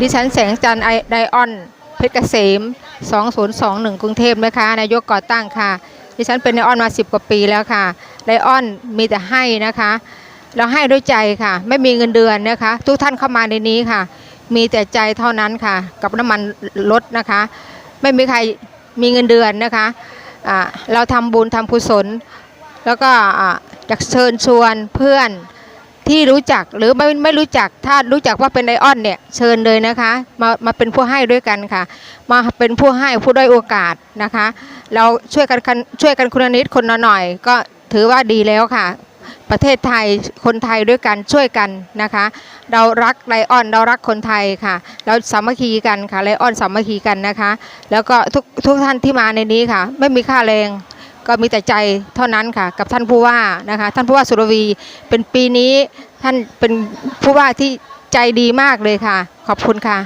ดิฉันแสงจันไอไดออนเพชรเกษม 2021 กรุงเทพนะคะนายกก่อตั้งค่ะ ดิฉันเป็นไดออนมา 10 กว่าปีแล้วค่ะไดออนมีแต่ให้นะคะ เราให้ด้วยใจค่ะ ไม่มีเงินเดือนนะคะ ทุกท่านเข้ามาในนี้ค่ะ มีแต่ใจเท่านั้นค่ะ กับน้ำมันลดนะคะ ไม่มีใครมีเงินเดือนนะคะอ่าเราทำบุญทำกุศล แล้วก็อ่าอยากเชิญชวนเพื่อน ที่รู้จักหรือไม่ไม่รู้จักถ้ารู้จักว่าเป็นไดออนเนี่ยเชิญเลยนะคะมามาเป็นผู้ให้ด้วยกันค่ะ มาเป็นผู้ให้ผู้ด้อยโอกาสนะคะ เราช่วยกันช่วยกันคนละนิดคนหน่อย ก็ถือว่าดีแล้วค่ะ ประเทศไทยคนไทยด้วยกันช่วยกันนะคะ เรารักไลออนเรารักคนไทยค่ะ เราสามัคคีกันค่ะไลออนสามัคคีกันนะคะ แล้วก็ทุกทุกท่านที่มาในนี้ค่ะ ไม่มีค่าแรง ก็มีแต่ใจเท่านั้นค่ะ กับท่านผู้ว่านะคะ ท่านผู้ว่าสุรวีเป็นปีนี้ท่านเป็นผู้ว่าที่ใจดีมากเลยค่ะ ขอบคุณค่ะ